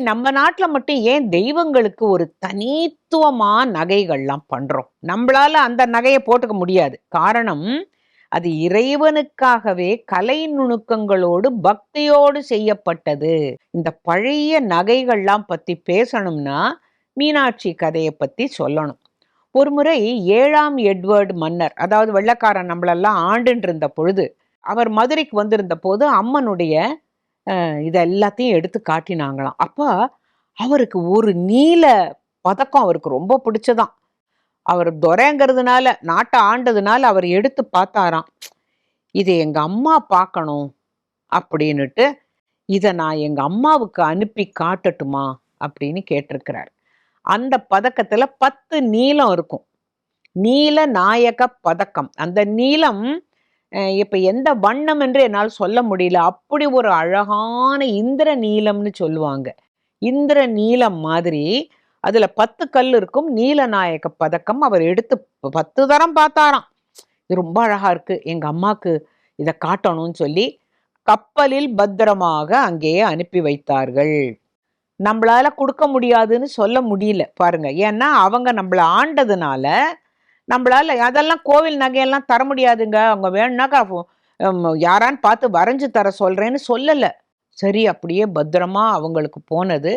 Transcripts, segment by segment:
நம்ம நாட்டுல மட்டும் ஏன் தெய்வங்களுக்கு ஒரு தனித்துவமா நகைகள்லாம் பண்றோம்? நம்மளால அந்த நகையை போட்டுக்க முடியாது. காரணம் அது இறைவனுக்காகவே கலை நுணுக்கங்களோடு பக்தியோடு செய்யப்பட்டது. இந்த பழைய நகைகள்லாம் பத்தி பேசணும்னா மீனாட்சி கதையை பத்தி சொல்லணும். ஒரு முறை ஏழாம் எட்வர்டு மன்னர் அதாவது வெள்ளக்காரன் நம்மளெல்லாம் ஆண்டுன்னு இருந்த பொழுது அவர் மதுரைக்கு வந்திருந்த போது அம்மனுடைய இதை எல்லாத்தையும் எடுத்து காட்டினாங்களாம். அப்போ அவருக்கு ஒரு நீல பதக்கம் அவருக்கு ரொம்ப பிடிச்சதான் அவர் துரைங்கிறதுனால நாட்டை ஆண்டதுனால அவர் எடுத்து பார்த்தாராம். இது எங்கள் அம்மா பார்க்கணும் அப்படின்னுட்டு இதை நான் எங்கள் அம்மாவுக்கு அனுப்பி காட்டட்டுமா அப்படின்னு கேட்டிருக்கிறார். அந்த பதக்கத்தில் பத்து நீளம் இருக்கும். நீல நாயக பதக்கம். அந்த நீளம் இப்போ எந்த வண்ணம் என்று என்னால் சொல்ல முடியல. அப்படி ஒரு அழகான இந்திர நீலம்னு சொல்லுவாங்க. இந்திர நீலம் மாதிரி அதில் பத்து கல் இருக்கும். நீலநாயக பதக்கம் அவர் எடுத்து பத்து தரம் பார்த்தாராம். இது ரொம்ப அழகாக இருக்குது எங்கள் அம்மாவுக்கு இதை காட்டணும்னு சொல்லி கப்பலில் பத்திரமாக அங்கேயே அனுப்பி வைத்தார்கள். நம்மளால கொடுக்க முடியாதுன்னு சொல்ல முடியல. பாருங்க. ஏன்னா அவங்க நம்மள ஆண்டதுனால நம்மளால அதெல்லாம் கோவில் நகையெல்லாம் தர முடியாதுங்க. அவங்க வேணும்னாக்கா யாரான்னு பார்த்து வரைஞ்சு தர சொல்கிறேன்னு சொல்லலை. சரி அப்படியே பத்திரமா அவங்களுக்கு போனது.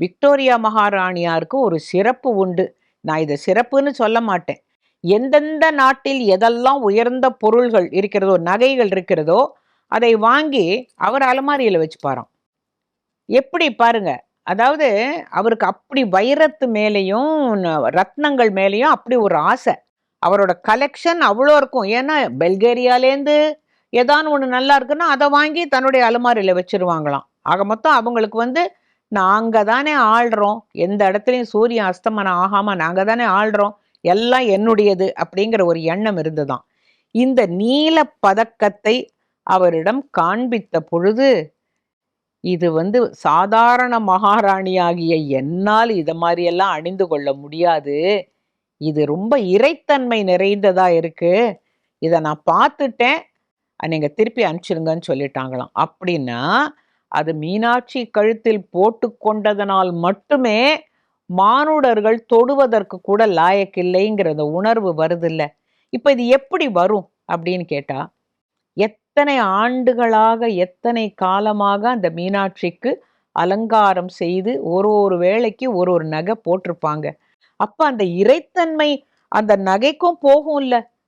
விக்டோரியா மகாராணியாருக்கு ஒரு சிறப்பு உண்டு. நான் இதை சிறப்புன்னு சொல்ல மாட்டேன். எந்தெந்த நாட்டில் எதெல்லாம் உயர்ந்த பொருள்கள் இருக்கிறதோ நகைகள் இருக்கிறதோ அதை வாங்கி அவர் அலமாரியில் வச்சுப்பாராம். எப்படி பாருங்க. அதாவது அவருக்கு அப்படி வைரத்து மேலேயும் ரத்னங்கள் மேலேயும் அப்படி ஒரு ஆசை. அவரோட கலெக்ஷன் அவ்வளோ இருக்கும். ஏன்னா பெல்கேரியாலேருந்து ஏதானு ஒன்று நல்லா இருக்குன்னா அதை வாங்கி தன்னுடைய அலமாரியில் வச்சிருவாங்களாம். ஆக மொத்தம் அவங்களுக்கு வந்து நாங்கள் தானே ஆள்றோம். எந்த இடத்துலையும் சூரியன் அஸ்தமனம் ஆகாமல் நாங்கள் தானே ஆள்றோம். எல்லாம் என்னுடையது. அப்படிங்கிற ஒரு எண்ணம் இருந்துதான் இந்த நீல பதக்கத்தை அவரிடம் காண்பித்த பொழுது இது வந்து சாதாரண மகாராணியாகிய என்னால் இதை மாதிரியெல்லாம் அணிந்து கொள்ள முடியாது. இது ரொம்ப இறைத்தன்மை நிறைந்ததா இருக்கு. இதை நான் பார்த்துட்டேன். நீங்கள் திருப்பி அனுப்பிச்சிருங்கன்னு சொல்லிட்டாங்களாம். அப்படின்னா அது மீனாட்சி கழுத்தில் போட்டு கொண்டதனால் மட்டுமே மானுடர்கள் தொடுவதற்கு கூட லாயக்கில்லைங்கிற அந்த உணர்வு வருதில்ல. இப்போ இது எப்படி வரும் அப்படின்னு கேட்டா எத்தனை ஆண்டுகளாக எத்தனை காலமாக அந்த மீனாட்சிக்கு அலங்காரம் செய்து ஒரு ஒரு வேளைக்கு ஒரு ஒரு நகை போட்டிருப்பாங்க. அப்ப அந்த இறைத்தன்மை அந்த நகைக்கும் போகும் இல்ல